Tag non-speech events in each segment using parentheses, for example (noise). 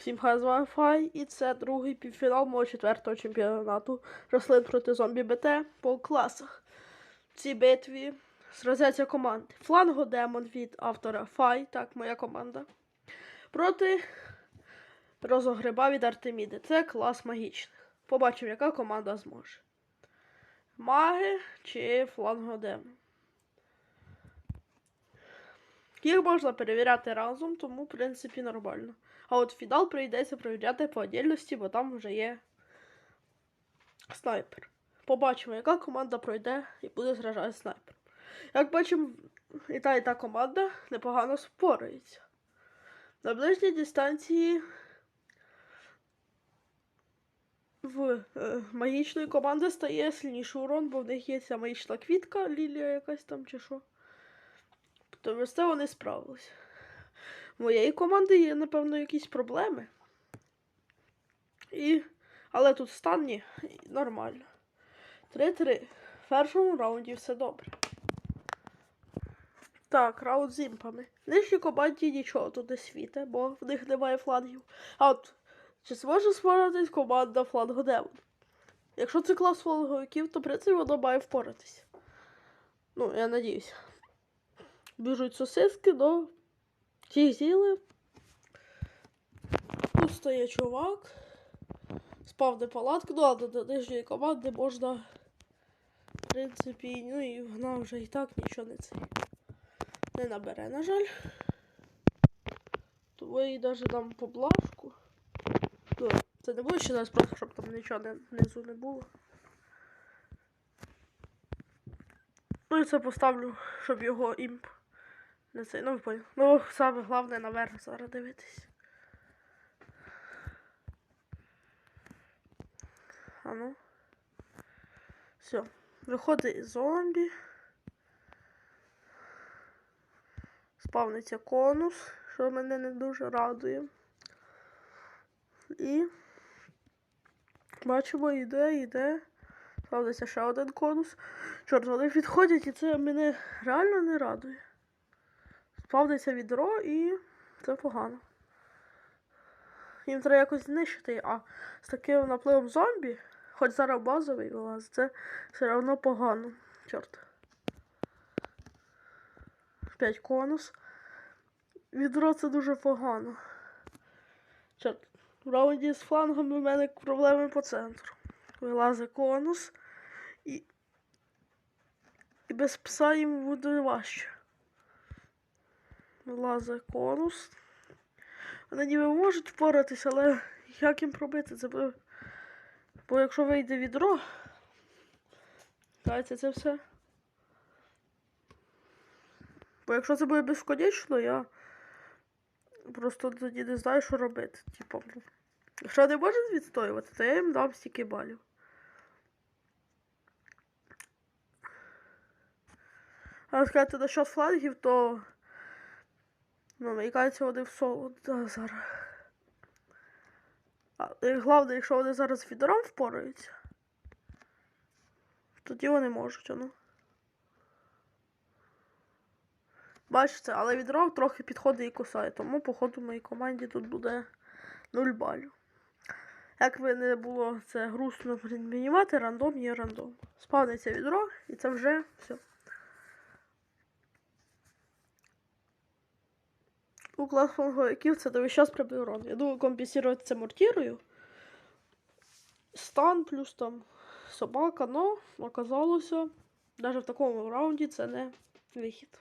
Всім хай з Wi-Fi, і це другий півфінал мого четвертого чемпіонату рослин проти зомбі БТ по класах. В цій битві сразяться команди. Флангодемон від автора Фай, так, моя команда. Проти розогриба від Артеміди. Це клас магічних. Побачимо, яка команда зможе. Маги чи флангодемон. Їх можна перевіряти разом, тому, в принципі, нормально. А от фінал прийдеться перевіряти по отдільності, бо там вже є снайпер. Побачимо, яка команда пройде і буде зражати снайпер. Як бачимо, і та, і та команда непогано спорається. На ближній дистанції в е, магічної команди стає сильніший урон, бо в них є ця магічна квітка, лілія якась там чи що. Тобто з це вони справились. Моєї команди є, напевно, якісь проблеми. І... Але тут стан ні, нормально. 3-3. В першому раунді все добре. Так, раунд з імпами. Нижній команді нічого тут не світе, бо в них немає флангів. А от чи зможе споратись команда флангодемон? Якщо це клас фланговиків, то в принципі воно має впоратися. Ну, я надіюся. Біжуть сосиски до ті зіли. Тут стає чувак. Спав де палатку. Ну, ладно, до нижньої команди можна. В принципі, ну і вона вже і так нічого не це не набере, на жаль. Тому їй навіть дам поблажку. Ну, це не буде ще нас просто, щоб там нічого не, внизу не було. Ну і це поставлю, щоб його імп. Не це, ну ви. Ну, саме головне наверх зараз дивитись. А ну. Все. Виходить зомбі. Спавниться конус, що мене не дуже радує. І бачимо, йде, йде. Спавниться ще один конус. Чорт, вони відходять, і це мене реально не радує. Спавниться відро і це погано. Їм треба якось знищити, а з таким напливом зомбі, хоч зараз базовий вилазить, це все одно погано. Чорт. 5 конус. Відро це дуже погано. Чорт. В раунді з флангами в мене проблеми по центру. Вилазить конус і. І без пса їм буде важче. Вилазить конус. Вони ніби можуть впоратися, але як їм пробити? Це буде... Бо якщо вийде відро, кажеться це все. Бо якщо це буде безконечно, я просто тоді не знаю, що робити. Типу, якщо не можуть відстоювати, то я їм дам стільки балів. А сказати насчет флангів, то ну, американці вони в соло да, зараз. А головне, якщо вони зараз з відром впораються, тоді вони можуть, ну. Бачите, але відро трохи підходить і кусає, тому, походу, моїй команді тут буде 0 балів. Як би не було це грустно відмінювати, рандом є рандом. Спавниться відро, і це вже все. У клас фланговиків це до час урон. Я думаю, компенсувати це мортірою. Стан плюс там собака, но оказалося, навіть в такому раунді це не вихід.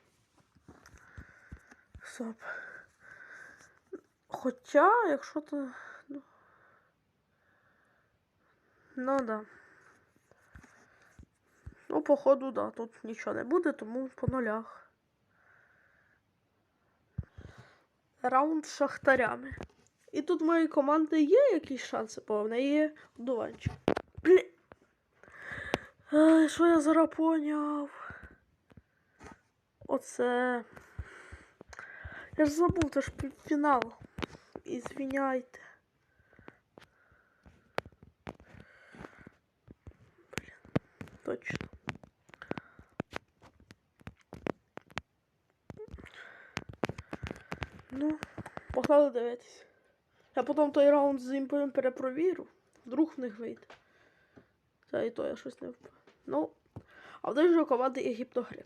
Стоп. Хоча, якщо то. Ну, ну да. Ну, походу, да, тут нічого не буде, тому по нулях. Раунд з шахтарями. І тут моєї команди є якісь шанси, бо в неї є одуванчик. (clears throat) Що я зараз поняв? Оце. Я ж забув, це ж фінал. Ізвиняйте точно. Ну, погнали дивитись. Я потім той раунд з імпою перепровірю. Вдруг в них вийде. Та і то я щось не впевнений. Ну, а в деякої команди є гіпногрип.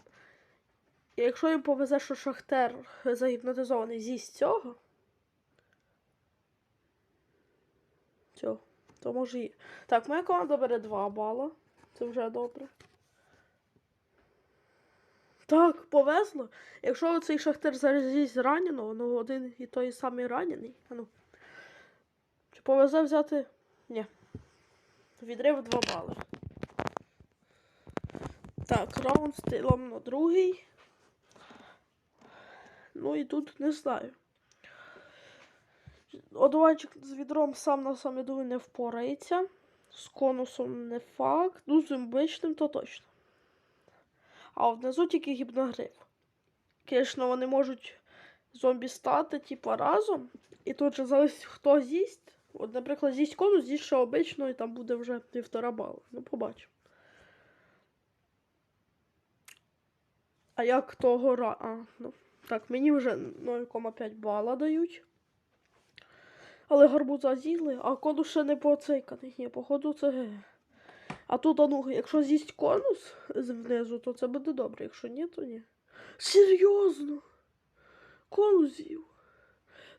І якщо їм повезе, що Шахтер загіпнотизований з'їсть цього, цього, то може і. Так, моя команда бере 2 бала. Це вже добре. Так, повезло. Якщо цей Шахтер зараз раненого, ну один і той самий ранений. Ну. Чи повезе взяти? Ні. Відрив 2 бали. Так, раунд стилом на другий. Ну і тут не знаю. Одуванчик з відром сам на сам, я думаю, не впорається. З конусом не факт. Ну, з імбичним то точно. А внизу тільки гіпногриф. Звісно, вони можуть зомбі стати, типа, разом. І тут же залежить, хто з'їсть. От, наприклад, з'їсть конус, з'їсть ще обично, і там буде вже півтора бала. Ну, побачимо. А як того ра. А, ну. Так, мені вже 0,5 бала дають. Але гарбуза з'їли, а конус ще не поцейканий. Ні, походу це. А тут, а ну, якщо з'їсть конус знизу, то це буде добре. Якщо ні, то ні. Серйозно? Конус з'їв.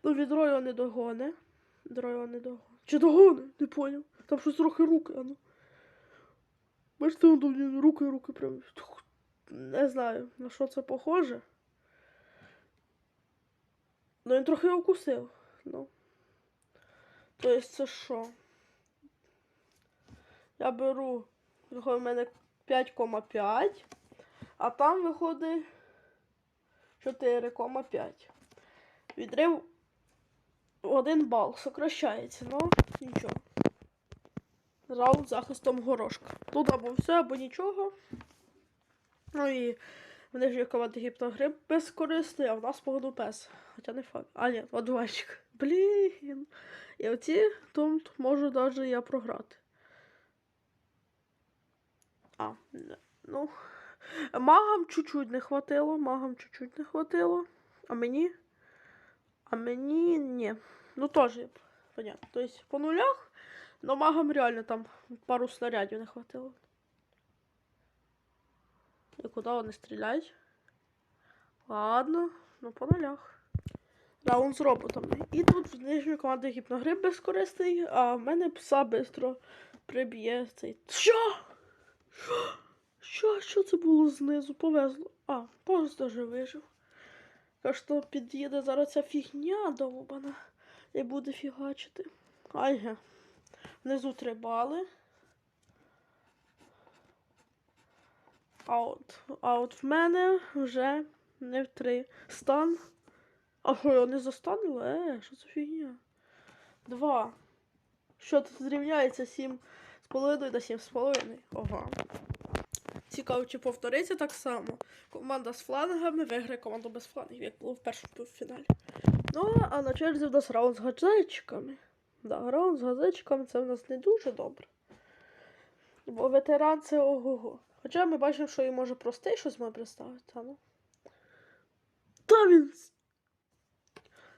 Ну, відро його не догоне. Відро його не догоне. Чи догоне? Не поняв. Там щось трохи руки, а ну. Бачите, он там руки, руки прям. Не знаю, на що це похоже. Ну, він трохи його вкусив. Ну. Тобто це що? Я беру, виходить в мене 5,5, а там виходить 4,5. Відрив один бал, сокращається, ну нічого. Раунд захистом горошка. Тут або все, або нічого. Ну і в них є команда гіптогрип безкорисний, а в нас погоду пес. Хоча не факт. А, ні, одуванчик. Блін. І оці тут можу навіть я програти. А, ну. Магам чуть-чуть не хватило, магам чуть-чуть не хватило. А мені? А мені ні. Ну теж, понятно. Тобто по нулях, но магам реально там пару снарядів не хватило. І куди вони стріляють? Ладно, ну по нулях. Раунд з роботами. І тут в нижньої команди гіпногрип безкорисний, а в мене пса швидко приб'є цей. Що? Що? Що? Це було знизу? Повезло. А, просто вже вижив. Так що під'їде зараз ця фігня довбана і буде фігачити. Айге. Внизу три бали. А от, а от в мене вже не в три. Стан. Його не застанило? Е, що це фігня? Два. Що тут зрівняється? Сім з половиною з половиною. Ага. Цікаво, чи повториться так само. Команда з флангами виграє команду без флангів, як було в першому фіналі. Ну, а на черзі в нас раунд з газетчиками. Да, раунд з газетчиками це в нас не дуже добре. Бо ветеран це ого-го. Хоча ми бачимо, що і може простий щось може представити, а ну. Та він.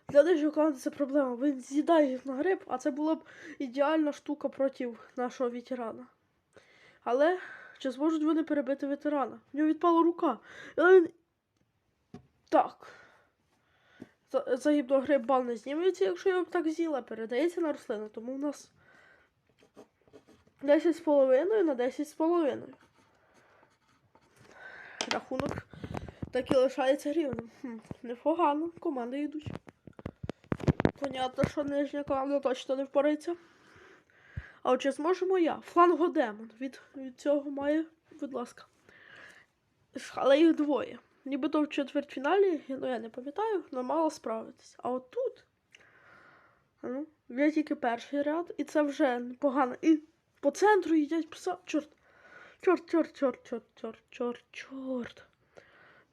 Для деяких команд це проблема. Він з'їдає їх на гриб, а це була б ідеальна штука проти нашого ветерана. Але чи зможуть вони перебити ветерана? В нього відпала рука. Але він... Так. Загибно гриб бал не зніметься, якщо його так з'їла, передається на рослину, тому у нас 10 з половиною на 10 з половиною. Рахунок так і лишається рівним. Хм, непогано, команди йдуть. Понятно, що нижня команда точно не впорається. А от чи зможемо я? Флангодемон. Від, від цього має, будь ласка. Але їх двоє. Нібито в четвертьфіналі, ну я не пам'ятаю, але мало справитись. А от тут. Ну, є тільки перший ряд, і це вже непогано. І по центру їдять пса. Чорт. Чорт, чорт, чорт, чорт, чорт, чорт, чорт.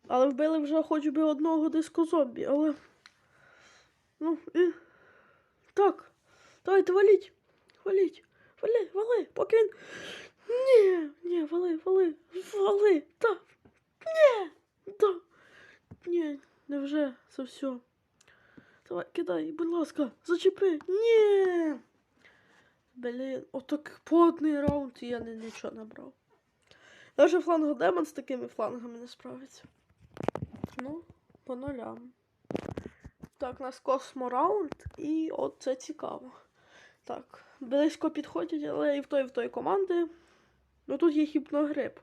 Але вбили вже хоч би одного дискозомбі, але. Ну, і. Так. Давайте валіть. Валіть. Вали, вали, поки він. Ні, ні, вали, вали, вали, та. Ні, та. Ні, невже це все. Давай, кидай, будь ласка, зачепи. Ні. Блін, отак потний раунд і я не, нічого не брав. Даже флангодемон з такими флангами не справиться. Ну, по нулям. Так, у нас космораунд, і от це цікаво. Так, близько підходять, але і в той, і в той команди. Ну тут є гіпногриб.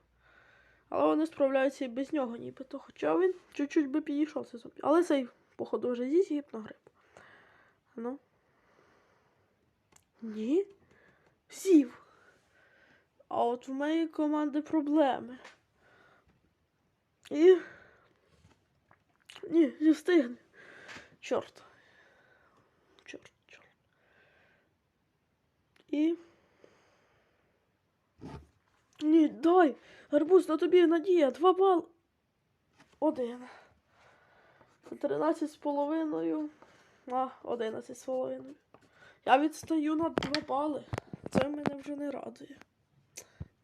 Але вони справляються і без нього нібито. Хоча він чуть-чуть би підійшов цей зомбі. Але цей, походу, вже з'їсть гіпногриб. Ну. Ні. Сів. А от в моєї команди проблеми. І. Ні, не встигне. Чорт. Чорт, чорт. І. Ні, дай! Гарбуз, на тобі надія, два бал. Один. Тринадцять з половиною. А, одинадцять з половиною. Я відстаю на два бали. Це мене вже не радує.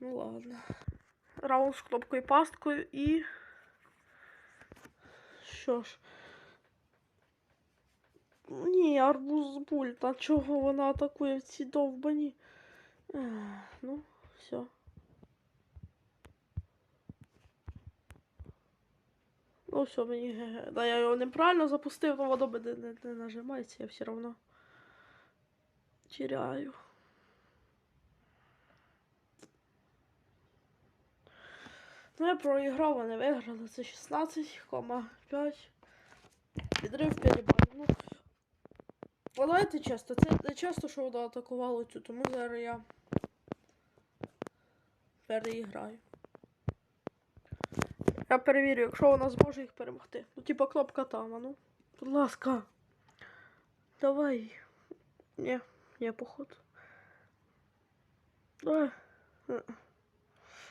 Ну ладно. Раунд з кнопкою пасткою і. Що ж. Ні, арбуз буль, та чого вона атакує в ці довбані? Ну, все. Ну, все, мені ге-ге. Да, я його неправильно запустив, то воно не, не, не нажимається, я все одно теряю. Ну, я проіграв, вони виграли. Це 16,5. Підрив 5 балів. Але давайте чесно, це не часто, що вона атакувала цю, тому зараз я переіграю. Я перевірю, якщо вона зможе їх перемогти. Ну, типа кнопка там, ну. Будь ласка. Давай. Ні, ні, походу. Давай. Е.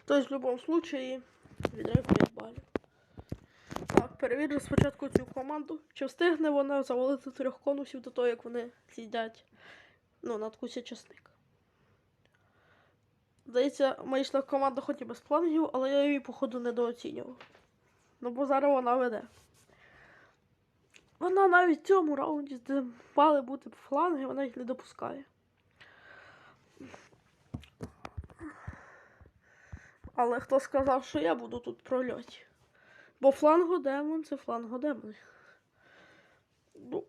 Тобто, в будь-якому случаї відрив 5 балів. Перевірю спочатку цю команду. Чи встигне вона завалити трьох конусів до того, як вони з'їдять, ну, надкусять часник. Здається, моя йшла команда хоч і без плангів, але я її, походу, недооцінював. Ну, бо зараз вона веде. Вона навіть в цьому раунді, де мали бути фланги, вона їх не допускає. Але хто сказав, що я буду тут прольоті? Бо флангодемон це флангодемон. Ну,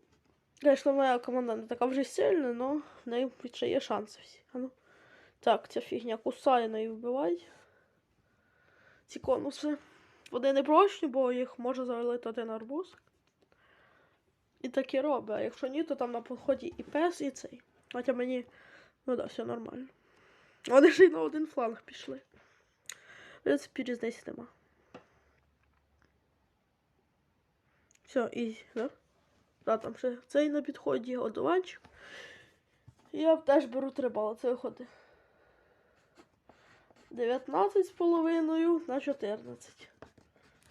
звісно, моя команда не така вже сильна, але в неї ще є шанси всі. А ну. Так, ця фігня кусає неї вбиває. Ці конуси. Вони не прочні, бо їх може завалити один арбуз. І так і робить. А якщо ні, то там на підході і пес, і цей. Хоча мені, ну да, все нормально. Вони ж і на один фланг пішли. В принципі, різниці нема. Все, і, да? Да, там ще цей на підході одуванчик. Я теж беру три бали, це виходить. 19 з половиною на 14.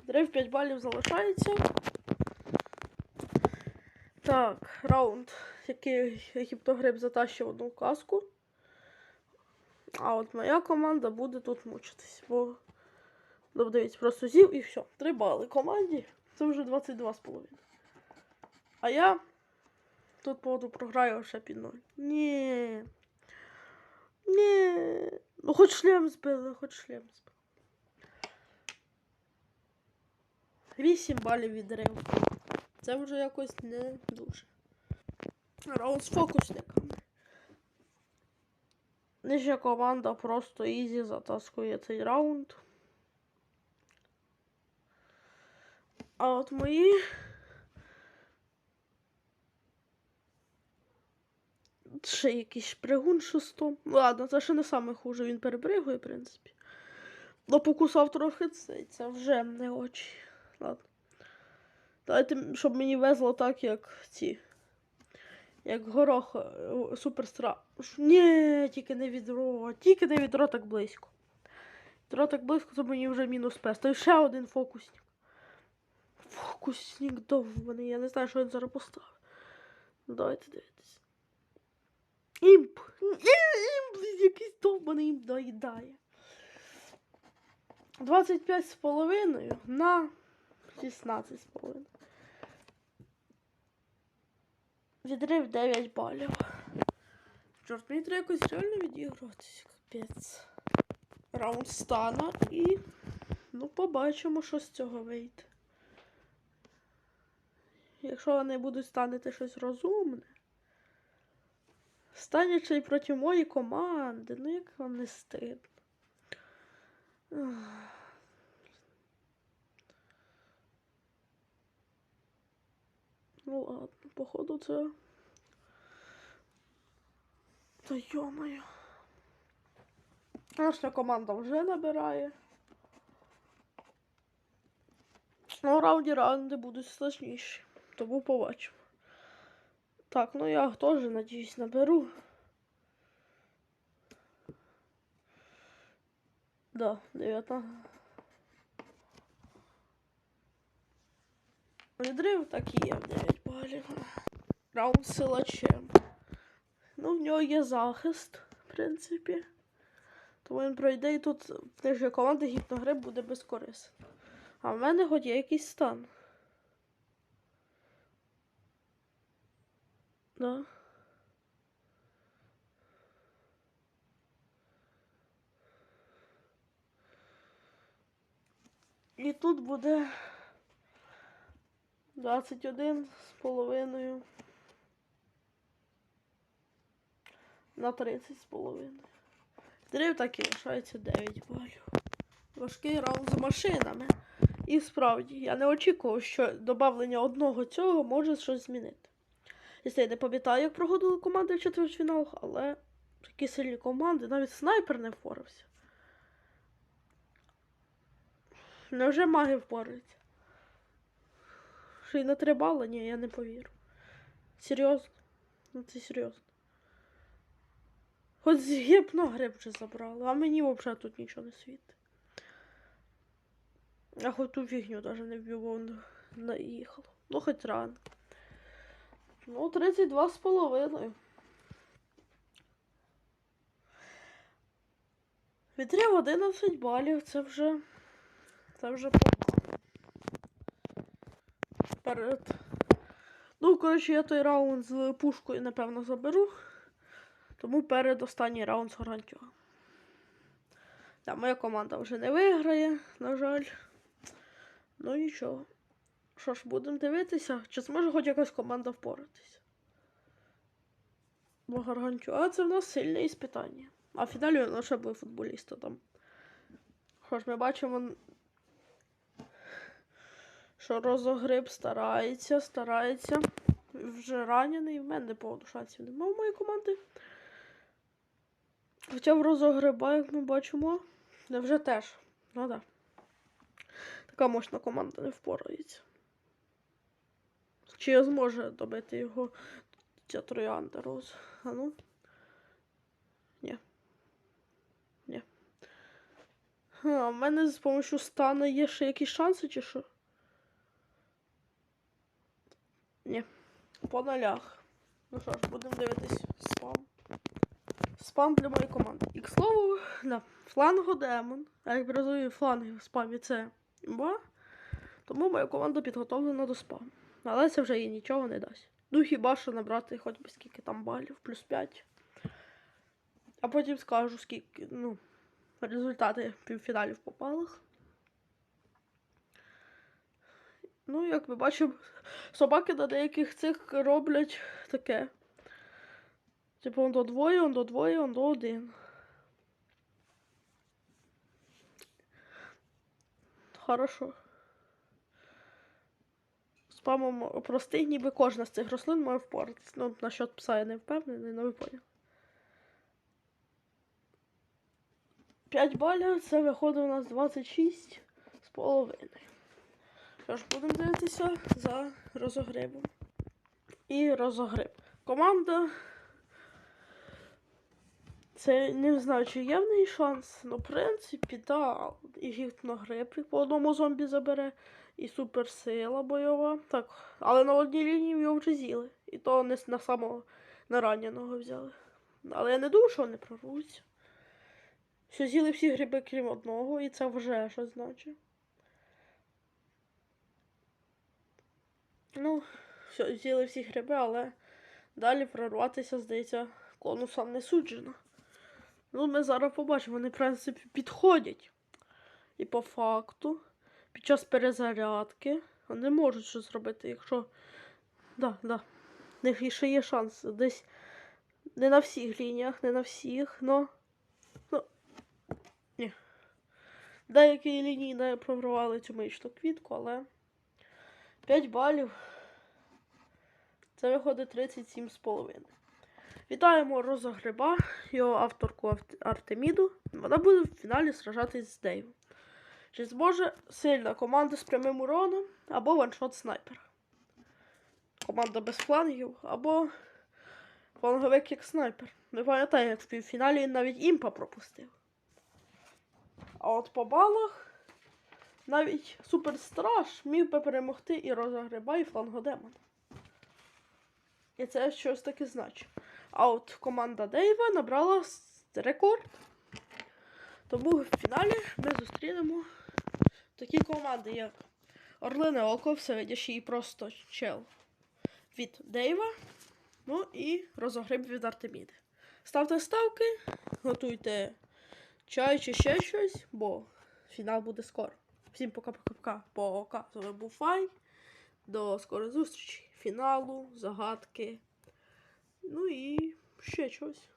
Дрейв 5 балів залишається. Так, раунд, який гіптогриб затащив одну каску. А от моя команда буде тут мучитись, бо ну, дивіться, просто з'їв і все. 3 бали команді. Це вже 22 з половиною. А я тут поводу програю ще під ноль. Ні. Ні. Ну хоч шлем збили, хоч шлем збили. 8 балів відрив. Це вже якось не дуже. Раунд з фокусниками. Нижня команда просто ізі затаскує цей раунд. А от мої. Ще якийсь пригун шестом. Ладно, це ще не саме хуже, він перебригує, в принципі. Но покусав трохи цей, це вже не очі. Ладно. Давайте, щоб мені везло так, як ці. Як горох е, суперстра. Ні, тільки не відро. Тільки не відро так близько. Відро так близько, то мені вже мінус пес. То ще один фокусник. Фокусник довбаний. Я не знаю, що він зараз поставив. Ну, Давайте дивитися. Імп! Імп, якийсь довбаний імп доїдає. 25 з половиною на 16 з половиною. Відрив 9 балів. Чорт, мені треба якось реально відігратися. Капець. Раунд стана і. Ну, побачимо, що з цього вийде. Якщо вони будуть станете щось розумне. Станячи проти моєї команди, ну як вам не стидно. Ну ладно, походу це. Та йомаю. Наша команда вже набирає. Ну, раунді раунди будуть складніші. Тому побачимо. Так, ну я теж, надіюсь, наберу. Да, 19. Відрив так і є в 9 балів. Раунд силачем. Ну, в нього є захист, в принципі. Тому він пройде і тут нижня команда гіпногриб буде безкорисна. А в мене хоч є якийсь стан. Да. І тут буде 21 з половиною на 30 з половиною. Дрів так і лишається 9 балів. Важкий раунд з машинами. І справді, я не очікував, що додавлення одного цього може щось змінити. Якщо я не пам'ятаю, як проходили команди в четвертьфіналах, але такі сильні команди, навіть снайпер не впорався. Невже маги впораються? Ще й на три бали? Ні, я не повірю. Серйозно? Ну це серйозно. Хоч з гіпногриб вже забрали, а мені взагалі тут нічого не світить. Я хоч ту фігню навіть не вбив, вон наїхало. Ну, хоч рано. Ну, 32 з половиною. Відрив 11 балів, це вже. Це вже. Перед. Ну, коротше, я той раунд з пушкою, напевно, заберу. Тому перед останній раунд з гарантією. Та моя команда вже не виграє, на жаль. Ну нічого. Що ж, будемо дивитися, чи зможе хоч якась команда впоратися. Бо. А це в нас сильне іспитання. А в фіналі у нас ще були футболісти там. Що ж, ми бачимо, що розогриб старається, старається. Вже ранений, в мене не поводу шансів немає у моєї команди. Хоча в розогреба, як ми бачимо, вже теж. Ну так. Така мощна команда не впорається. Чи зможе добити його ця троянда роз? А ну? Ні. Ні. А, в мене з допомогою стана є ще якісь шанси, чи що? Ні. По нолях. Ну що ж, будемо дивитись спам. Спам для моєї команди. І к слову, да, флангодемон. А як розумію, фланги в спамі це імба. Тому моя команда підготовлена до спаму. Але це вже їй нічого не дасть. Ну хіба що набрати хоч би скільки там балів, плюс 5. А потім скажу, скільки, ну, результати півфіналів попалих. Ну, як ми бачимо, собаки на деяких цих роблять таке. Типу он до двоє, он до двоє, он до один. Хорошо. Спамом простий, ніби кожна з цих рослин має впоратись. Ну, насчет пса я не впевнений, але ви поняли. 5 балів, це виходить у нас 26 з половиною. Що ж, будемо дивитися за розогрибом. І розогриб. Команда. Це не знаю, чи є шанс. Ну, в принципі, так. І гіпногриб по одному зомбі забере, і суперсила бойова. Так. Але на одній лінії його вже з'їли. І то не на самого нараненого взяли. Але я не думаю, що вони прорвуться. Що з'їли всі гриби, крім одного, і це вже щось значить. Ну, все, з'їли всі гриби, але Далі прорватися, здається, конусом не суджено. Ну, ми зараз побачимо, вони, в принципі, підходять. І по факту, під час перезарядки вони можуть щось зробити, якщо. Да, да. В них ще є шанс. Десь не на всіх лініях, не на всіх, но. Ну. Ні. Деякі лінії не прорвали цю мичну квітку, але 5 балів. Це виходить 37,5. Вітаємо Розагриба, його авторку Артеміду. Вона буде в фіналі сражатись з Дейвом. Чи зможе сильна команда з прямим уроном або ваншот снайпер. Команда без флангів або фланговик як снайпер. Ви пам'ятаєте, як в півфіналі навіть імпа пропустив. А от по балах навіть суперстраш міг би перемогти і Роза Гриба, і флангодемона. І це щось таке значить. А от команда Дейва набрала рекорд. Тому в фіналі ми зустрінемо такі команди, як Орлине Око, всевидящий і просто чел від Дейва. Ну і розогріб від Артеміди. Ставте ставки, готуйте чай чи ще щось, бо фінал буде скоро. Всім пока-пока-пока. Пока. З вами був Фай. До скорої зустрічі. Фіналу, загадки. Ну і ще щось.